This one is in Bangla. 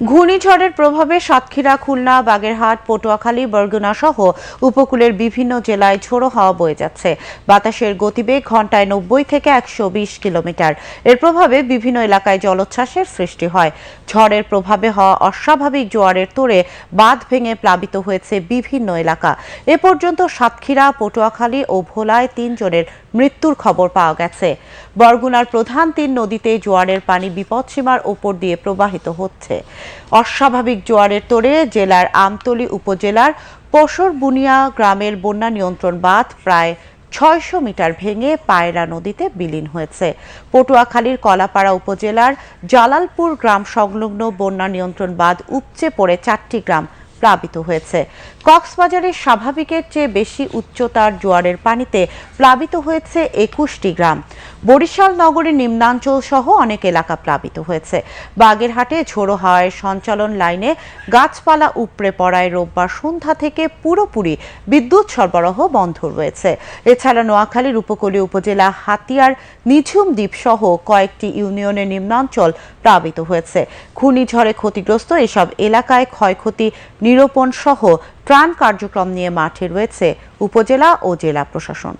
ঘূর্ণিঝড়ের প্রভাবে সাতক্ষীরা, খুলনা, বাগেরহাট, পটুয়াখালী, বরগুনা সহ উপকূলের বিভিন্ন জেলায় ঝোড়ো হাওয়া বয়ে যাচ্ছে। বাতাসের গতিবেগ ঘন্টায় নব্বই থেকে একশো বিশ কিলোমিটার। এর প্রভাবে বিভিন্ন এলাকায় জলোচ্ছ্বাসের সৃষ্টি হয়। ঝড়ের প্রভাবে হওয়া অস্বাভাবিক জোয়ারের তোড়ে বাঁধ ভেঙে প্লাবিত হয়েছে বিভিন্ন এলাকা। এ পর্যন্ত সাতক্ষীরা, পটুয়াখালী ও ভোলায় তিনজনের মৃত্যুর খবর পাওয়া গেছে। বরগুনার প্রধান তিন নদীতে জোয়ারের পানি বিপদসীমার ওপর দিয়ে প্রবাহিত হচ্ছে। অস্বাভাবিক জোয়ারের তোড়ে জেলার আমতলী উপজেলার পশর বুনিয়া গ্রামের বন্যা নিয়ন্ত্রণ বাঁধ প্রায় ছয়শো মিটার ভেঙে পায়রা নদীতে বিলীন হয়েছে। পটুয়াখালীর কলাপাড়া উপজেলার জালালপুর গ্রাম সংলগ্ন বন্যা নিয়ন্ত্রণ বাঁধ উপচে পড়ে চারটি গ্রাম প্লাবিত হয়েছে। কক্সবাজারের স্বাভাবিকের চেয়ে বেশি উচ্চতার জোয়ারের পানিতে প্লাবিত হয়েছে একুশটি গ্রাম। বরিশাল নগরের নিম্নাঞ্চল সহ অনেক এলাকা প্লাবিত হয়েছে। বাগেরহাটে ঝোড়ো হাওয়ায় সঞ্চালন লাইনে গাছপালা উপড়ে পড়ায় রোববার সন্ধ্যা থেকে পুরোপুরি বিদ্যুৎ সরবরাহ বন্ধ রয়েছে। এছাড়া নোয়াখালীর উপকূলীয় উপজেলা হাতিয়ার নিঝুম দ্বীপ সহ কয়েকটি ইউনিয়নের নিম্নাঞ্চল প্লাবিত হয়েছে। ঘূর্ণিঝড়ে ক্ষতিগ্রস্ত এসব এলাকায় ক্ষয়ক্ষতি নিরূপণ সহ ত্রাণ কার্যক্রম নিয়ে মাঠে রয়েছে উপজেলা ও জেলা প্রশাসন।